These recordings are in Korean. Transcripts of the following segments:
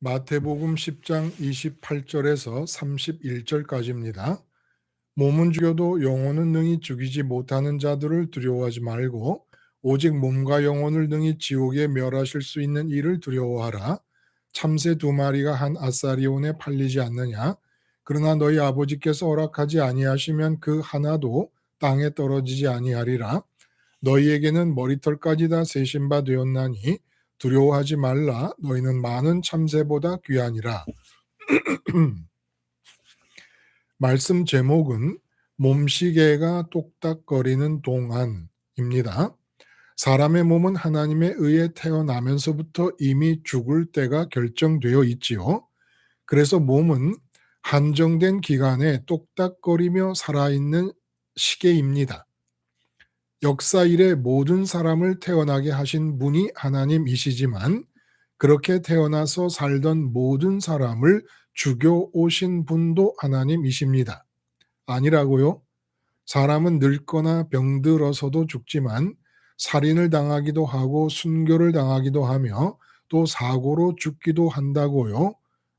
마태복음 10장 28절에서 31절까지입니다. 몸은 죽여도 영혼은 능히 죽이지 못하는 자들을 두려워하지 말고 오직 몸과 영혼을 능히 지옥에 멸하실 수 있는 이를 두려워하라. 참새 두 마리가 한 아사리온에 팔리지 않느냐? 그러나 너희 아버지께서 허락하지 아니하시면 그 하나도 땅에 떨어지지 아니하리라. 너희에게는 머리털까지 다 세신 바 되었나니 두려워하지 말라 너희는 많은 참새보다 귀하니라. 말씀 제목은 몸시계가 똑딱거리는 동안입니다. 사람의 몸은 하나님의 의에 태어나면서부터 이미 죽을 때가 결정되어 있지요. 그래서 몸은 한정된 기간에 똑딱거리며 살아있는 시계입니다. 역사 이래 모든 사람을 태어나게 하신 분이 하나님이시지만 그렇게 태어나서 살던 모든 사람을 죽여 오신 분도 하나님이십니다. 아니라고요? 사람은 늙거나 병들어서도 죽지만 살인을 당하기도 하고 순교를 당하기도 하며 또 사고로 죽기도 한다고요?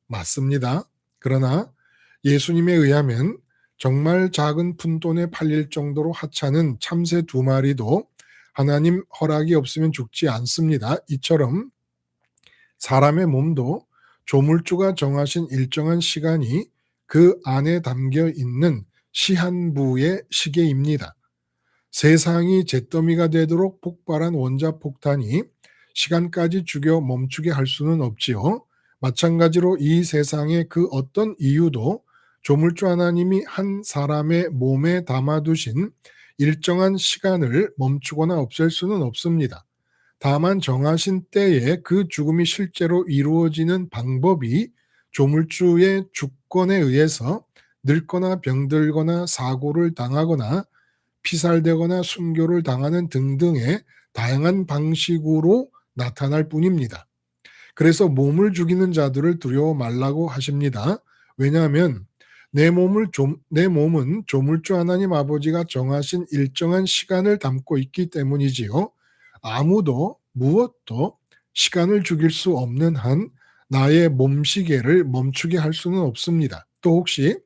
맞습니다. 그러나 예수님에 의하면 정말 작은 푼돈에 팔릴 정도로 하찮은 참새 두 마리도 하나님 허락이 없으면 죽지 않습니다. 이처럼 사람의 몸도 조물주가 정하신 일정한 시간이 그 안에 담겨 있는 시한부의 시계입니다. 세상이 잿더미가 되도록 폭발한 원자폭탄이 시간까지 죽여 멈추게 할 수는 없지요. 마찬가지로 이 세상의 그 어떤 이유도 조물주 하나님이 한 사람의 몸에 담아두신 일정한 시간을 멈추거나 없앨 수는 없습니다. 다만 정하신 때에 그 죽음이 실제로 이루어지는 방법이 조물주의 주권에 의해서 늙거나 병들거나 사고를 당하거나 피살되거나 순교를 당하는 등등의 다양한 방식으로 나타날 뿐입니다. 그래서 몸을 죽이는 자들을 두려워 말라고 하십니다. 왜냐하면 내 몸을 좀, 내 몸은 조물주 하나님 아버지가 정하신 일정한 시간을 담고 있기 때문이지요. 아무도 무엇도 시간을 죽일 수 없는 한 나의 몸시계를 멈추게 할 수는 없습니다. 또 혹시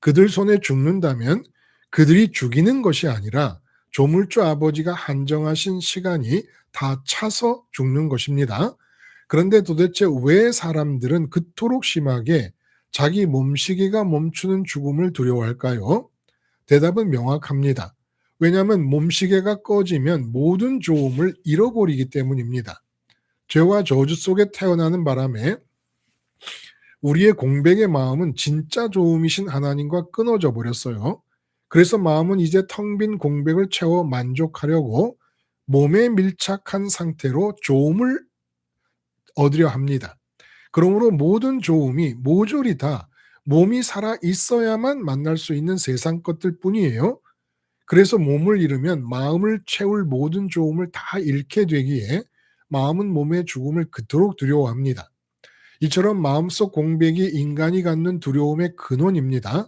그들 손에 죽는다면 그들이 죽이는 것이 아니라 조물주 아버지가 한정하신 시간이 다 차서 죽는 것입니다. 그런데 도대체 왜 사람들은 그토록 심하게 자기 몸시계가 멈추는 죽음을 두려워할까요? 대답은 명확합니다. 왜냐하면 몸시계가 꺼지면 모든 좋음을 잃어버리기 때문입니다. 죄와 저주 속에 태어나는 바람에 우리의 공백의 마음은 진짜 좋음이신 하나님과 끊어져 버렸어요. 그래서 마음은 이제 텅 빈 공백을 채워 만족하려고 몸에 밀착한 상태로 좋음을 얻으려 합니다. 그러므로 모든 좋음이 모조리 다 몸이 살아 있어야만 만날 수 있는 세상 것들 뿐이에요. 그래서 몸을 잃으면 마음을 채울 모든 좋음을 다 잃게 되기에 마음은 몸의 죽음을 그토록 두려워합니다. 이처럼 마음속 공백이 인간이 갖는 두려움의 근원입니다.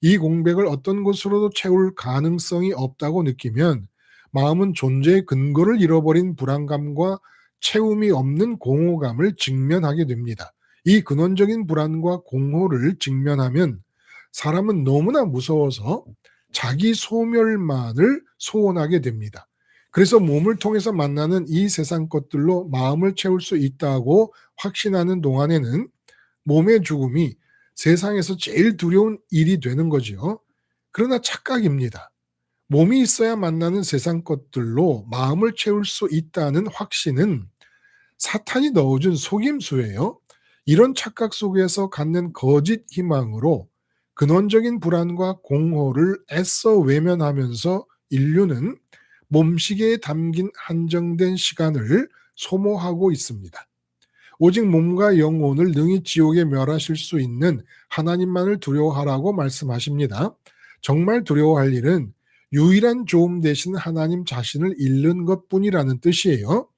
이 공백을 어떤 것으로도 채울 가능성이 없다고 느끼면 마음은 존재의 근거를 잃어버린 불안감과 채움이 없는 공허감을 직면하게 됩니다. 이 근원적인 불안과 공허를 직면하면 사람은 너무나 무서워서 자기 소멸만을 소원하게 됩니다. 그래서 몸을 통해서 만나는 이 세상 것들로 마음을 채울 수 있다고 확신하는 동안에는 몸의 죽음이 세상에서 제일 두려운 일이 되는 거지요. 그러나 착각입니다. 몸이 있어야 만나는 세상 것들로 마음을 채울 수 있다는 확신은 사탄이 넣어준 속임수예요. 이런 착각 속에서 갖는 거짓 희망으로 근원적인 불안과 공허를 애써 외면하면서 인류는 몸시계에 담긴 한정된 시간을 소모하고 있습니다. 오직 몸과 영혼을 능히 지옥에 멸하실 수 있는 하나님만을 두려워하라고 말씀하십니다. 정말 두려워할 일은 유일한 조음 대신 하나님 자신을 잃는 것 뿐이라는 뜻이에요.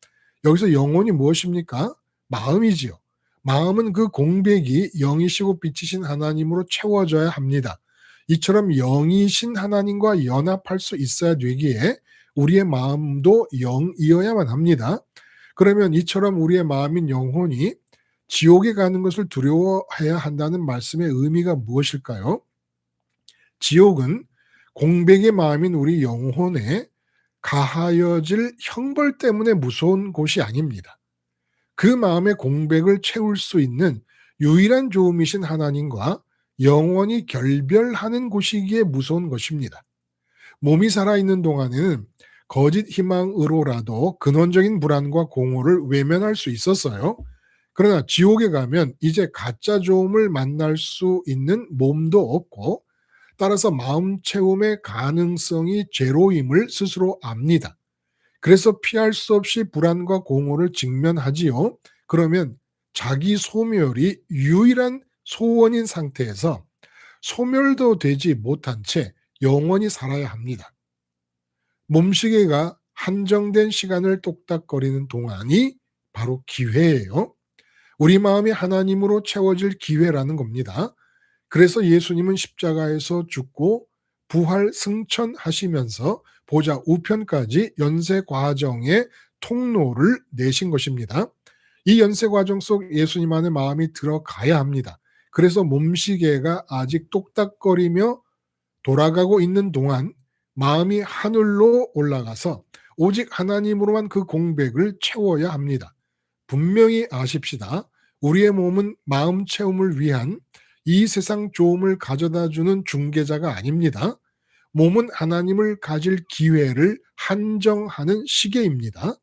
여기서 영혼이 무엇입니까? 마음이지요. 마음은 그 공백이 영이시고 빛이신 하나님으로 채워져야 합니다. 이처럼 영이신 하나님과 연합할 수 있어야 되기에 우리의 마음도 영이어야만 합니다. 그러면 이처럼 우리의 마음인 영혼이 지옥에 가는 것을 두려워해야 한다는 말씀의 의미가 무엇일까요? 지옥은 공백의 마음인 우리 영혼에 가하여질 형벌 때문에 무서운 곳이 아닙니다. 그 마음의 공백을 채울 수 있는 유일한 조음이신 하나님과 영원히 결별하는 곳이기에 무서운 것입니다. 몸이 살아있는 동안에는 거짓 희망으로라도 근원적인 불안과 공허를 외면할 수 있었어요. 그러나 지옥에 가면 이제 가짜 조음을 만날 수 있는 몸도 없고 따라서 마음 채움의 가능성이 제로임을 스스로 압니다. 그래서 피할 수 없이 불안과 공허를 직면하지요. 그러면 자기 소멸이 유일한 소원인 상태에서 소멸도 되지 못한 채 영원히 살아야 합니다. 몸시계가 한정된 시간을 똑딱거리는 동안이 바로 기회예요. 우리 마음이 하나님으로 채워질 기회라는 겁니다. 그래서 예수님은 십자가에서 죽고 부활 승천하시면서 보좌 우편까지 연세 과정의 통로를 내신 것입니다. 이 연세 과정 속 예수님 안에 마음이 들어가야 합니다. 그래서 몸시계가 아직 똑딱거리며 돌아가고 있는 동안 마음이 하늘로 올라가서 오직 하나님으로만 그 공백을 채워야 합니다. 분명히 아십시다. 우리의 몸은 마음 채움을 위한 이 세상 좋음을 가져다 주는 중개자가 아닙니다. 몸은 하나님을 가질 기회를 한정하는 시계입니다.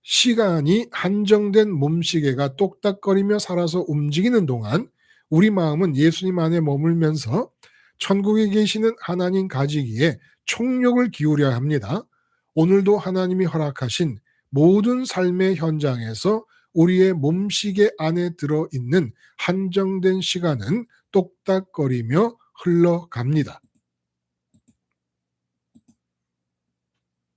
시간이 한정된 몸시계가 똑딱거리며 살아서 움직이는 동안 우리 마음은 예수님 안에 머물면서 천국에 계시는 하나님 가지기에 총력을 기울여야 합니다. 오늘도 하나님이 허락하신 모든 삶의 현장에서 우리의 몸시계 안에 들어 있는 한정된 시간은 똑딱거리며 흘러갑니다.